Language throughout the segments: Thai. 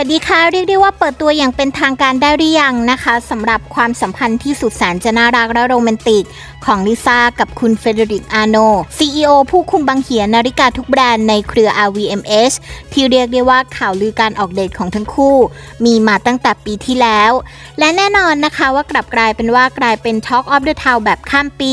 วัสดีค่ะ เรียกได้ว่าเปิดตัวอย่างเป็นทางการได้หรือยังนะคะสำหรับความสัมพันธ์ที่สุดแสนจะน่ารักและโรแมนติก ของลิซ่ากับคุณเฟเดริกอาโน CEO ผู้คุมบังเหียนนาฬิกาทุกแบรนด์ในเครือ RVMH ที่เรียกได้ว่าข่าวลือการออกเดทของทั้งคู่ มีมาตั้งแต่ปีที่แล้ว และแน่นอนนะคะว่ากลับกลายเป็นว่ากลายเป็น Talk of the Town แบบข้ามปี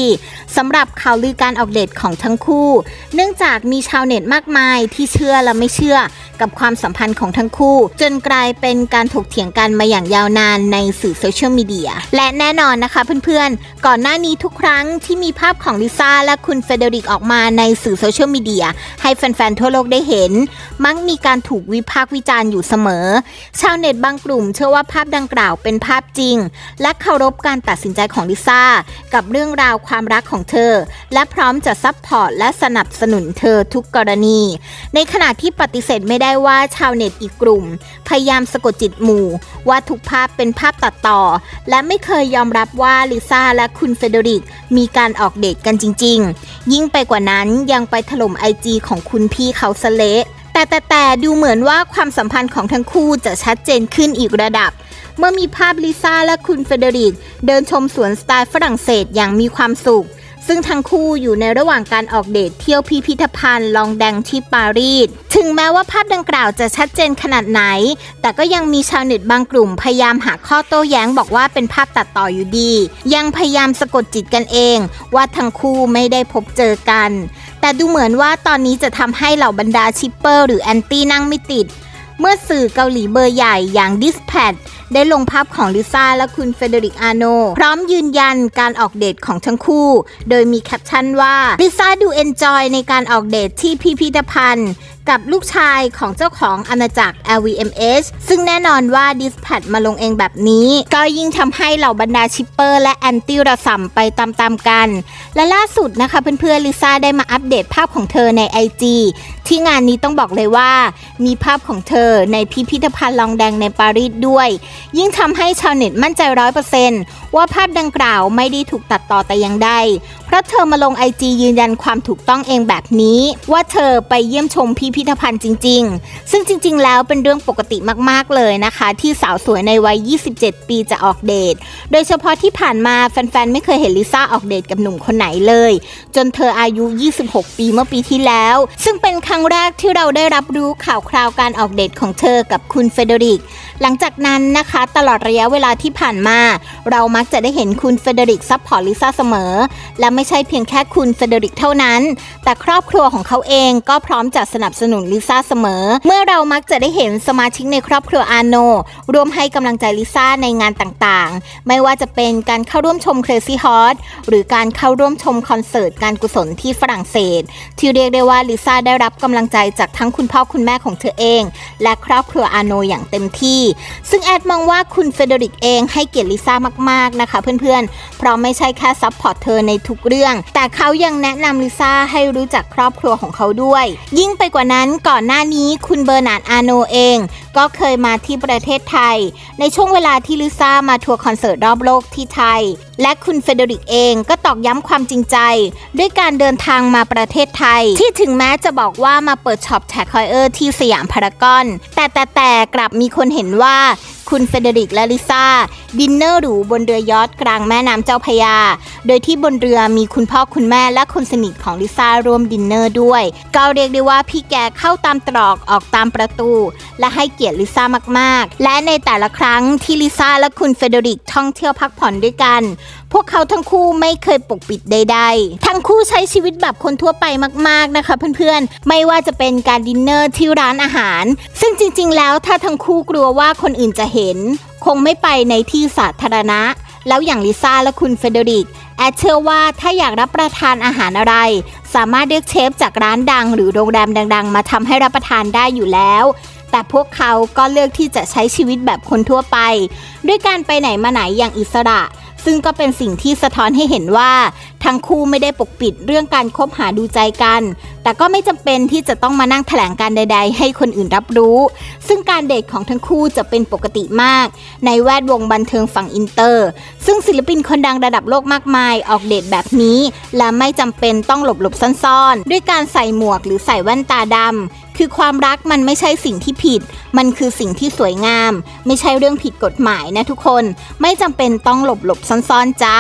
สำหรับข่าวลือการออกเดทของทั้งคู่ เนื่องจากมีชาวเน็ตมากมายที่เชื่อและไม่เชื่อกับความสัมพันธ์ของทั้งคู่จนกลายเป็นการถกเถียงกันมาอย่างยาวนานในสื่อโซเชียลมีเดีย และแน่นอนนะคะเพื่อนๆ ก่อนหน้านี้ทุกครั้งที่มีภาพของลิซ่าและคุณเฟเดริกออกมาในสื่อโซเชียลมีเดียให้แฟนๆ ทั่วโลกได้เห็น มักมีการถูกวิพากษ์วิจารณ์อยู่เสมอ ชาวเน็ตบางกลุ่ม เชื่อว่าภาพดังกล่าวเป็นภาพจริง และเคารพการตัดสินใจของลิซ่ากับเรื่องราวความรักของเธอ และพร้อมจะซัพพอร์ตและสนับสนุนเธอทุกกรณี ในขณะที่ปฏิเสธไม่ได้ว่าชาวเน็ตอีกกลุ่มพยายามสะกดจิตหมู่ ว่าทุกภาพเป็นภาพตัดต่อ และไม่เคยยอมรับว่าลิซ่าและคุณเฟเดริก มีการออกเดทกันจริง ๆ ยิ่งไปกว่านั้นยังไปถล่มไอจีของคุณพี่เขาสเละแต่แต่แต่ดูเหมือนว่าความสัมพันธ์ของทั้งคู่จะชัดเจนขึ้นอีกระดับ เมื่อมีภาพลิซ่าและคุณเฟเดริก เดินชมสวนสไตล์ฝรั่งเศสอย่างมีความสุข ซึ่งทั้งคู่อยู่ในระหว่างการออกเดทเที่ยวพิพิธภัณฑ์ลองแดงที่ปารีส ถึงแม้ว่าภาพดังกล่าวจะชัดเจนขนาดไหน แต่ก็ยังมีชาวเน็ตบางกลุ่มพยายามหาข้อโต้แย้งบอกว่าเป็นภาพตัดต่ออยู่ดี ยังพยายามสะกดจิตกันเอง ว่าทั้งคู่ไม่ได้พบเจอกัน แต่ดูเหมือนว่าตอนนี้จะทำให้เหล่าบรรดาชิปเปอร์ หรือแอนตี้นั่งไม่ติด เมื่อสื่อเกาหลีเบอร์ใหญ่อย่าง Dispatch ได้ลงภาพของลิซ่าและคุณเฟเดริกอาโน พร้อมยืนยันการออกเดทของทั้งคู่ โดยมีแคปชั่นว่าลิซ่าดูเอนจอยในการออกเดทที่พิพิธภัณฑ์ กับลูกชายของเจ้าของอาณาจักร LVMH ซึ่งแน่นอนว่า Dispatch มาลงเองแบบนี้ ก็ยิ่งทำให้เหล่าบรรดาชิปเปอร์และแอนตี้ระส่ำไปตามๆกัน และล่าสุดนะคะเพื่อนๆลิซ่าได้มาอัปเดตภาพของเธอใน IG ที่งานนี้ต้องบอกเลยว่า มีภาพของเธอในพิพิธภัณฑ์ลองแดงในปารีสด้วย ยิ่งทำให้ชาวเน็ตมั่นใจร้อยเปอร์เซนต์ว่าภาพดังกล่าวไม่ได้ถูกตัดต่อแต่อย่างใด ราะเธอมาลงไอจียืนยันความถูกต้องเองแบบนี้ ว่าเธอไปเยี่ยมชมพิพิธภัณฑ์จริง ๆ ซึ่งจริง ๆ แล้วเป็นเรื่องปกติมากๆเลยนะคะ ที่สาวสวยในวัย 27 ปีจะออกเดท โดยเฉพาะที่ผ่านมาแฟนๆ ไม่เคยเห็นลิซ่าออกเดทกับหนุ่มคนไหนเลย จนเธออายุ 26 ปีเมื่อปีที่แล้ว ซึ่งเป็นครั้งแรกที่เราได้รับรู้ข่าวคราวการออกเดทของเธอกับคุณเฟเดริกหลังจากนั้นนะคะ ตลอดระยะเวลาที่ผ่านมา เรามักจะได้เห็นคุณเฟเดริกซัพพอร์ตลิซ่าเสมอ และไม่ใช่เพียงแค่คุณเฟเดริกเท่านั้น แต่ครอบครัวของเขาเองก็พร้อมจะสนับสนุนลิซ่าเสมอ เมื่อเรามักจะได้เห็นสมาชิกในครอบครัวอาโนร่วมให้กำลังใจลิซ่าในงานต่างๆ ไม่ว่าจะเป็นการเข้าร่วมชม Crazy Hot หรือการเข้าร่วมชมคอนเสิร์ตการกุศลที่ฝรั่งเศส ที่เรียกได้ว่าลิซ่าได้รับกำลังใจจากทั้งคุณพ่อคุณแม่ของเธอเอง และครอบครัวอาโนอย่างเต็มที่ซึ่งแอดมองว่าคุณเฟเดริกเองให้เกียรติลิซ่ามากๆนะคะเพื่อนๆ เพราะไม่ใช่แค่ซัพพอร์ตเธอในทุกเรื่อง แต่เขายังแนะนำลิซ่าให้รู้จักครอบครัวของเขาด้วย ยิ่งไปกว่านั้นก่อนหน้านี้คุณเบอร์นาร์ดอาโนเอง ก็เคยมาที่ประเทศไทย ในช่วงเวลาที่ลิซ่ามาทัวร์คอนเสิร์ตรอบโลกที่ไทยและคุณเฟเดริกเองก็ตอกย้ำความจริงใจ ด้วยการเดินทางมาประเทศไทย ที่ถึงแม้จะบอกว่ามาเปิดช็อปแท็กคอยเออร์ที่สยามพารากอน แต่แต่แต่กลับมีคนเห็นว่า คุณเฟเดริกและลิซ่า ดินเนอร์หรูบนเรือยอทกลางแม่น้ำเจ้าพยา โดยที่บนเรือมีคุณพ่อคุณแม่และคนสนิทของลิซ่าร่วมดินเนอร์ด้วยก็เรียกได้ว่าพี่แกเข้าตามตรอกออกตามประตู และให้เกียรติลิซ่ามากๆ และในแต่ละครั้งที่ลิซ่าและคุณเฟเดริกท่องเที่ยวพักผ่อนด้วยกัน พวกเขาทั้งคู่ไม่เคยปกปิดใด ๆ ทั้งคู่ใช้ชีวิตแบบคนทั่วไปมากๆนะคะเพื่อนๆ ไม่ว่าจะเป็นการดินเนอร์ที่ร้านอาหาร ซึ่งจริงๆ แล้วถ้าทั้งคู่กลัวว่าคนอื่นจะเห็น คงไม่ไปในที่สาธารณะ แล้วอย่างลิซ่าและคุณเฟเดริก แอดเชื่อว่าถ้าอยากรับประทานอาหารอะไร สามารถเรียกเชฟจากร้านดัง หรือโรงแรมดัง ๆ มาทำให้รับประทานได้อยู่แล้วแต่พวกเขาก็เลือกที่จะใช้ชีวิตแบบคนทั่วไป ด้วยการไปไหนมาไหนอย่างอิสระ ซึ่งก็เป็นสิ่งที่สะท้อนให้เห็นว่า ทั้งคู่ไม่ได้ปกปิดเรื่องการคบหาดูใจกัน แต่ก็ไม่จำเป็นที่จะต้องมานั่งแถลงการใด ๆ ให้คนอื่นรับรู้ ซึ่งการเดทของทั้งคู่จะเป็นปกติมาก ในแวดวงบันเทิงฝั่งอินเตอร์ ซึ่งศิลปินคนดังระดับโลกมากมาย ออกเดทแบบนี้ และไม่จำเป็นต้องหลบหลบซ่อนๆ ด้วยการใส่หมวกหรือใส่แว่นตาดำ คือความรักมันไม่ใช่สิ่งที่ผิด มันคือสิ่งที่สวยงาม ไม่ใช่เรื่องผิดกฎหมายนะทุกคน ไม่จำเป็นต้องหลบหลบซ่อนๆจ้า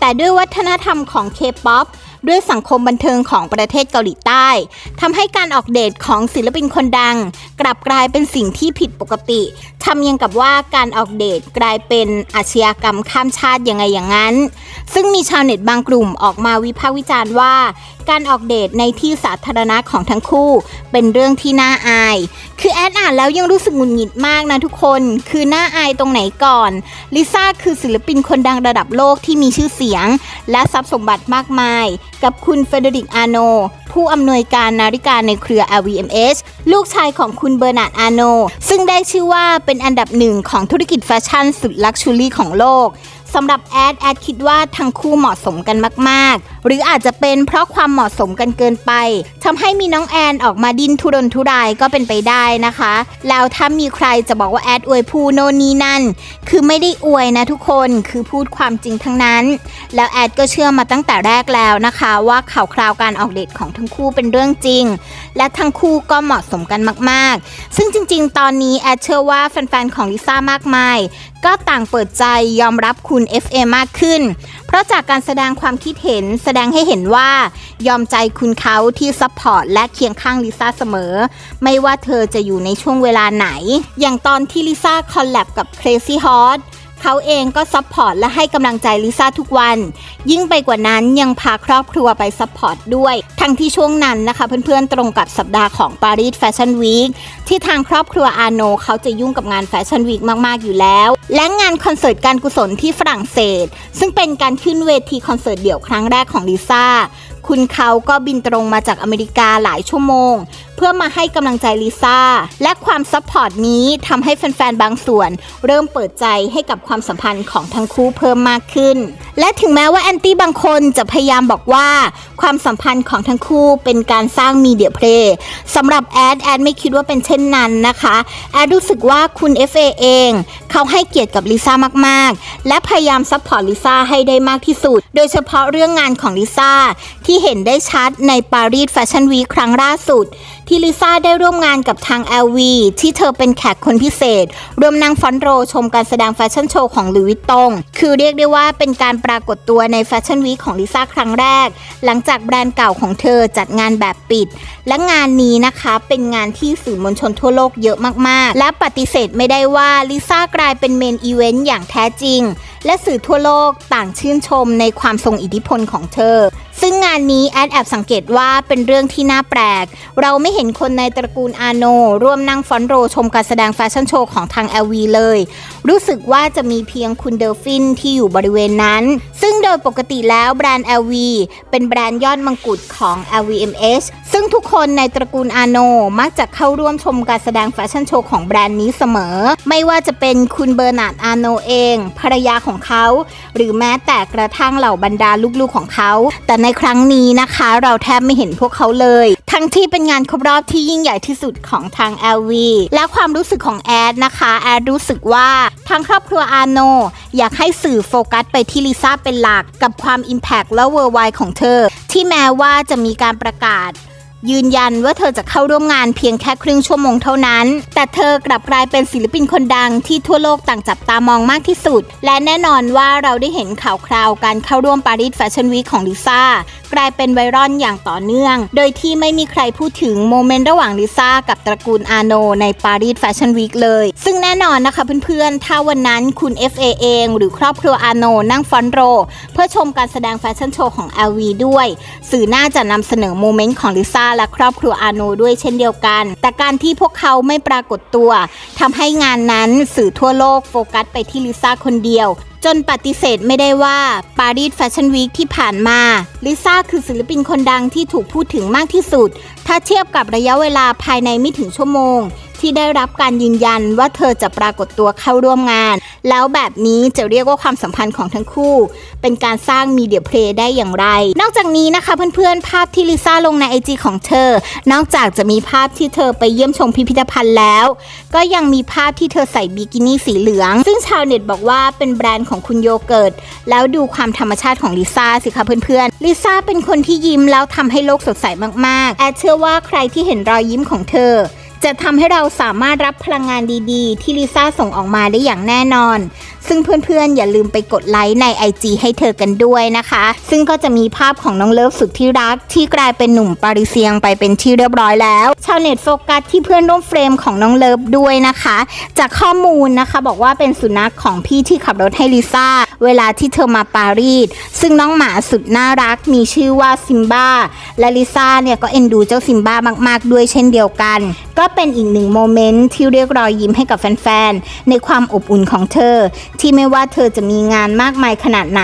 แต่ด้วยวัฒนธรรมของเคป๊อปด้วยสังคมบันเทิงของประเทศเกาหลีใต้ทำให้การออกเดทของศิลปินคนดัง กลับกลายเป็นสิ่งที่ผิดปกติทำยังกับว่าการออกเดทกลายเป็นอาชญากรรมข้ามชาติยังไงอย่างนั้น ซึ่งมีชาวเน็ตบางกลุ่มออกมาวิพากษ์วิจารณ์ว่า การออกเดทในที่สาธารณะของทั้งคู่ เป็นเรื่องที่น่าอาย คือแอดอ่านแล้วยังรู้สึกหงุดหงิดมากนะทุกคน คือน่าอายตรงไหนก่อน ลิซ่าคือศิลปินคนดังระดับโลกที่มีชื่อเสียง และทรัพย์สมบัติมากมาย กับคุณเฟเดริกอาโน ผู้อำนวยการนาฬิกาในเครือ LVMH ลูกชายของคุณเบอร์นาร์ดอาโน ซึ่งได้ชื่อว่าเป็นอันดับหนึ่งของธุรกิจแฟชั่นสุดลักชูรี่ของโลกสำหรับแอดแอดคิดว่าทั้งคู่เหมาะสมกันมาก ๆหรืออาจจะเป็นเพราะความเหมาะสมกันเกินไปทำให้มีน้องแอนออกมาดิ้นทุรนทุรายก็เป็นไปได้นะคะ แล้วถ้ามีใครจะบอกว่าแอดอวยผู้โน่นนี่นั่น คือไม่ได้อวยนะทุกคนคือพูดความจริงทั้งนั้น แล้วแอดก็เชื่อมาตั้งแต่แรกแล้วนะคะ ว่าข่าวคราวการออกเดทของทั้งคู่เป็นเรื่องจริง และทั้งคู่ก็เหมาะสมกันมาก ๆ ซึ่งจริง ๆ ตอนนี้แอดเชื่อว่าแฟนๆของลิซ่ามากมายก็ต่างเปิดใจยอมรับคุณ FA มากขึ้น เพราะจากการแสดงความคิดเห็นแสดงให้เห็นว่ายอมใจคุณเขาที่ซัพพอร์ตและเคียงข้างลิซ่าเสมอ ไม่ว่าเธอจะอยู่ในช่วงเวลาไหน อย่างตอนที่ลิซ่าคอลแลบกับ Crazy Hot เขาเองก็ซัพพอร์ตและให้กำลังใจลิซ่าทุกวัน ยิ่งไปกว่านั้นยังพาครอบครัวไปซัพพอร์ตด้วย ทั้งที่ช่วงนั้นนะคะ เพื่อนๆตรงกับสัปดาห์ของปารีสแฟชั่นวีคที่ทางครอบครัวอาโนเขาจะยุ่งกับงานแฟชั่นวีคมากๆอยู่แล้ว และงานคอนเสิร์ตการกุศลที่ฝรั่งเศส ซึ่งเป็นการขึ้นเวทีคอนเสิร์ตเดี่ยวครั้งแรกของลิซ่าคุณเขาก็บินตรงมาจากอเมริกาหลายชั่วโมง เพื่อมาให้กำลังใจลิซ่า และความซัพพอร์ตนี้ทำให้แฟนๆ บางส่วน เริ่มเปิดใจให้กับความสัมพันธ์ของทั้งคู่เพิ่มมากขึ้น และถึงแม้ว่าแอนตี้บางคนจะพยายามบอกว่า ความสัมพันธ์ของทั้งคู่เป็นการสร้างมีเดียเพลย์สำหรับแอดแอดไม่คิดว่าเป็นเช่นนั้นนะคะแอดรู้สึกว่าคุณ FA เอง เขาให้เกียรติกับลิซ่ามากๆ และพยายามซัพพอร์ตลิซ่าให้ได้มากที่สุด โดยเฉพาะเรื่องงานของลิซ่าที่เห็นได้ชัดในปารีสแฟชั่นวีครั้งล่าสุดที่ลิซ่าได้ร่วมงานกับทาง LV ที่เธอเป็นแขกคนพิเศษ รวมนางฟอนโรชมการแสดงแฟชั่นโชว์ของลุยวิตตง คือเรียกได้ว่าเป็นการปรากฏตัวในแฟชั่นวีคของลิซ่าครั้งแรก หลังจากแบรนด์เก่าของเธอจัดงานแบบปิด และงานนี้นะคะเป็นงานที่สื่อมวลชนทั่วโลกเยอะมากๆ และปฏิเสธไม่ได้ว่าลิซ่ากลายเป็นเมนอีเวนต์อย่างแท้จริง และสื่อทั่วโลกต่างชื่นชมในความทรงอิทธิพลของเธอ ซึ่งงานนี้แอดแอบสังเกตว่าเป็นเรื่องที่น่าแปลก เราไม่เห็นคนในตระกูลอาโน ร่วมนั่งฟอนโรชมการแสดงแฟชั่นโชว์ของทาง LV เลย รู้สึกว่าจะมีเพียงคุณเดลฟินที่อยู่บริเวณนั้น ซึ่งโดยปกติแล้วแบรนด์ LV เป็นแบรนด์ยอดมังกุฎของ LVMH ซึ่งทุกคนในตระกูลอาโนมักจะเข้าร่วมชมการแสดงแฟชั่นโชว์ของแบรนด์นี้เสมอ ไม่ว่าจะเป็นคุณเบอร์นาร์ดอาโนเอง ภรรยาของเขา หรือแม้แต่กระทั่งเหล่าบรรดาลูกๆของเขา แต่ในครั้งนี้นะคะ เราแทบไม่เห็นพวกเขาเลย ทั้งที่เป็นงานครบรอบที่ยิ่งใหญ่ที่สุดของทาง LV และความรู้สึกของแอดนะคะ แอดรู้สึกว่าทางครอบครัวอาโน อยากให้สื่อโฟกัสไปที่ลิซ่าเป็นหลักกับความ Impact และเวอร์ไวของเธอ ที่แม้ว่าจะมีการประกาศ ยืนยันว่าเธอจะเข้าร่วมงานเพียงแค่ครึ่งชั่วโมงเท่านั้น แต่เธอกลับกลายเป็นศิลปินคนดังที่ทั่วโลกต่างจับตามองมากที่สุด และแน่นอนว่าเราได้เห็นข่าวคราวการเข้าร่วมปารีสแฟชั่นวีคของลิซ่ากลายเป็นไวรัลอย่างต่อเนื่อง โดยที่ไม่มีใครพูดถึงโมเมนต์ระหว่างลิซ่ากับตระกูลอาโนในปารีสแฟชั่นวีคเลย ซึ่งแน่นอนนะคะเพื่อนๆ ถ้าวันนั้นคุณ FA เอง หรือครอบครัวอาโนนั่งฟอนต์โร เพื่อชมการแสดงแฟชั่นโชว์ของ LV ด้วย สื่อน่าจะนำเสนอโมเมนต์ของลิซ่าและครอบครัวอาโนด้วยเช่นเดียวกัน แต่การที่พวกเขาไม่ปรากฏตัวทำให้งานนั้นสื่อทั่วโลกโฟกัสไปที่ลิซ่าคนเดียวจนปฏิเสธไม่ได้ว่าปารีสแฟชั่นวีคที่ผ่านมา ลิซ่าคือศิลปินคนดังที่ถูกพูดถึงมากที่สุด ถ้าเทียบกับระยะเวลาภายในไม่ถึงชั่วโมง ที่ได้รับการยืนยันว่าเธอจะปรากฏตัวเข้าร่วมงาน แล้วแบบนี้จะเรียกว่าความสัมพันธ์ของทั้งคู่ เป็นการสร้างมีเดียเพลย์ได้อย่างไร นอกจากนี้นะคะเพื่อนๆ ภาพที่ลิซ่าลงในไอจของเธอ นอกจากจะมีภาพที่เธอไปเยี่ยมชมพิพิธภัณฑ์แล้ว ก็ยังมีภาพที่เธอใส่บิกินี่สีเหลือง ซึ่งชาวเน็ตบอกว่าเป็นแบรนด์ของคุณโยเกิร์ตแล้วดูความธรรมชาติของลิซ่าสิคะเพื่อนๆลิซ่าเป็นคนที่ยิ้มแล้วทำให้โลกสดใสมากๆ แอดเชื่อว่าใครที่เห็นรอยยิ้มของเธอ จะทำให้เราสามารถรับพลังงานดีๆ ที่ลิซ่าส่งออกมาได้อย่างแน่นอน ซึ่งเพื่อนๆ อย่าลืมไปกดไลค์ใน IG ให้เธอกันด้วยนะคะ ซึ่งก็จะมีภาพของน้องเลิฟสุดที่รัก ที่กลายเป็นหนุ่มปาริเซียงไปเป็นที่เรียบร้อยแล้ว ชาวเน็ตโฟกัสที่เพื่อนร่วมเฟรมของน้องเลิฟด้วยนะคะ จากข้อมูลนะคะบอกว่าเป็นสุนัขของพี่ที่ขับรถให้ลิซ่าเวลาที่เธอมาปารีสซึ่งน้องหมาสุดน่ารักมีชื่อว่าซิมบ้าและลิซ่าเนี่ยก็เอ็นดูเจ้าซิมบ้ามากๆ ด้วยเช่นเดียวกัน ก็เป็นอีกหนึ่งโมเมนต์ที่เรียกรอยยิ้มให้กับแฟนๆในความอบอุ่นของเธอที่ไม่ว่าเธอจะมีงานมากมายขนาดไหน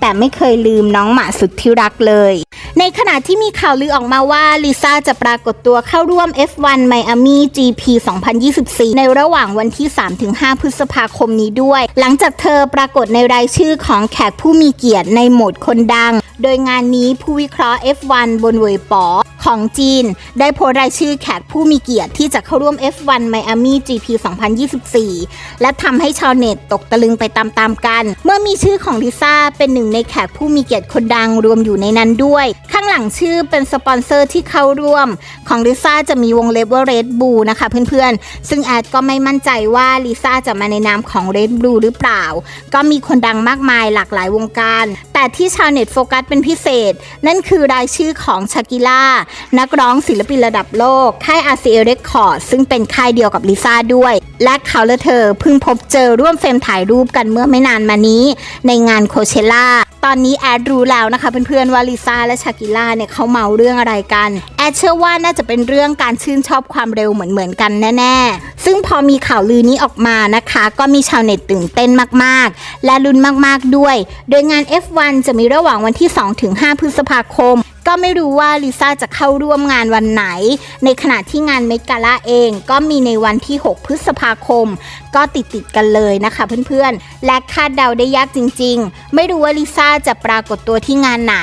แต่ไม่เคยลืมน้องหมาสุดที่รักเลย ในขณะที่มีข่าวลือออกมาว่าลิซ่าจะปรากฏตัวเข้าร่วม F1 Miami GP 2024 ในระหว่างวันที่ 3-5 พฤษภาคมนี้ด้วย หลังจากเธอปรากฏในรายชื่อของแขกผู้มีเกียรติในโหมดคนดัง โดยงานนี้ผู้วิเคราะห์ F1 บนเวยปอของจีน ได้โพสรายชื่อแขกผู้มีเกียรติที่จะเข้าร่วม F1 Miami GP 2024 และทำให้ชาวเน็ตตกตะลึงไปตามๆกัน เมื่อมีชื่อของลิซ่าเป็นหนึ่งในแขกผู้มีเกียรติคนดังรวมอยู่ในนั้นด้วย ข้างหลังชื่อเป็นสปอนเซอร์ที่เข้าร่วม ของลิซ่าจะมีวงเล็บว่า Red Bull นะคะเพื่อนๆ ซึ่งแอดก็ไม่มั่นใจว่าลิซ่าจะมาในนามของ Red Bull หรือเปล่า ก็มีคนดังมากมายหลากหลายวงการ แต่ที่ชาวเน็ตโฟกัสเป็นพิเศษ นั่นคือรายชื่อของชากิล่านักร้องศิลปินระดับโลก ค่าย RCA Record ซึ่งเป็นค่ายเดียวกับลิซ่าด้วย และเขาและเธอเพิ่งพบเจอร่วมเฟรมถ่ายรูปกันเมื่อไม่นานมานี้ ในงานโคเชล่าตอนนี้แอดรู้แล้วนะคะเพื่อนๆว่าลิซ่าและชากิล่าเนี่ยเขาเมาเรื่องอะไรกัน แอดเชื่อว่าน่าจะเป็นเรื่องการชื่นชอบความเร็วเหมือนๆกันแน่ๆ ซึ่งพอมีข่าวลือนี้ออกมานะคะ ก็มีชาวเน็ตตื่นเต้นมากๆ และลุ้นมากๆด้วย โดยงาน F1 จะมีระหว่างวันที่ 2-5 พฤษภาคม ก็ไม่รู้ว่าลิซ่าจะเข้าร่วมงานวันไหน ในขณะที่งานเมกาล่าเองก็มีในวันที่ 6 พฤษภาคม ก็ติดติดกันเลยนะคะเพื่อนๆ และคาดเดาได้ยากจริงๆ ไม่รู้ว่าลิซ่าจะปรากฏตัวที่งานไหน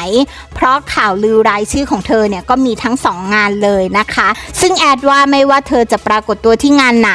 เพราะข่าวลือรายชื่อของเธอเนี่ยก็มีทั้ง 2 งานเลยนะคะ ซึ่งแอดว่าไม่ว่าเธอจะปรากฏตัวที่งานไหน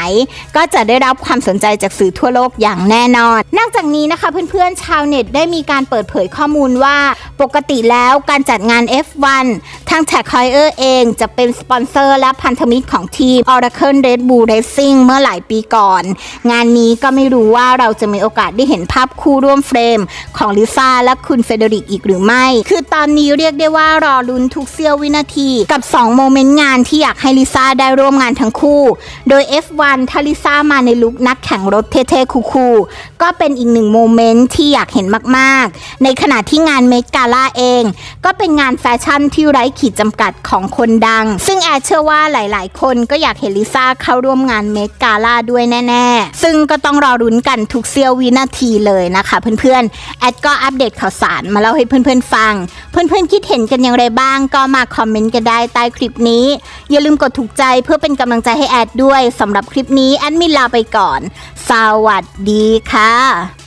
ก็จะได้รับความสนใจจากสื่อทั่วโลกอย่างแน่นอน นอกจากนี้นะคะเพื่อนๆ ชาวเน็ตได้มีการเปิดเผยข้อมูลว่า ปกติแล้วการจัดงาน F F1 ทาง Tag Heuer เองจะเป็นสปอนเซอร์และพันธมิตรของทีม Oracle Red Bull Racing เมื่อหลายปีก่อน งานนี้ก็ไม่รู้ว่าเราจะมีโอกาสได้เห็นภาพคู่ร่วมเฟรม ของลิซ่าและคุณเฟเดริกอีกหรือไม่ คือตอนนี้เรียกได้ว่ารอลุ้นทุกเสี้ยววินาทีกับ 2 โมเมนต์งานที่อยากให้ลิซ่าได้ร่วมงานทั้งคู่ โดย F1 ถ้าลิซ่ามาในลุคนักแข่งรถเท่ๆคูลๆก็เป็นอีกหนึ่งโมเมนต์ที่อยากเห็นมากๆ ในขณะที่งานเมกาล่าเอง ก็เป็นงานแฟชนที่ไร้ขีดจำกัดของคนดัง ซึ่งแอดเชื่อว่าหลายๆ คนก็อยากเห็นลิซ่าเข้าร่วมงานเมกาล่าด้วยแน่ ๆ ซึ่งก็ต้องรอรุ้นกันทุกเสี้ยววินาทีเลยนะคะเพื่อนๆ แอดก็อัปเดตข่าวสารมาเล่าให้เพื่อนๆฟัง เพื่อนๆคิดเห็นกันอย่างไรบ้างก็มาคอมเมนต์กันได้ใต้คลิปนี้ อย่าลืมกดถูกใจเพื่อเป็นกำลังใจให้แอดด้วยสำหรับคลิปนี้แอดมิลาไปก่อน สวัสดีค่ะ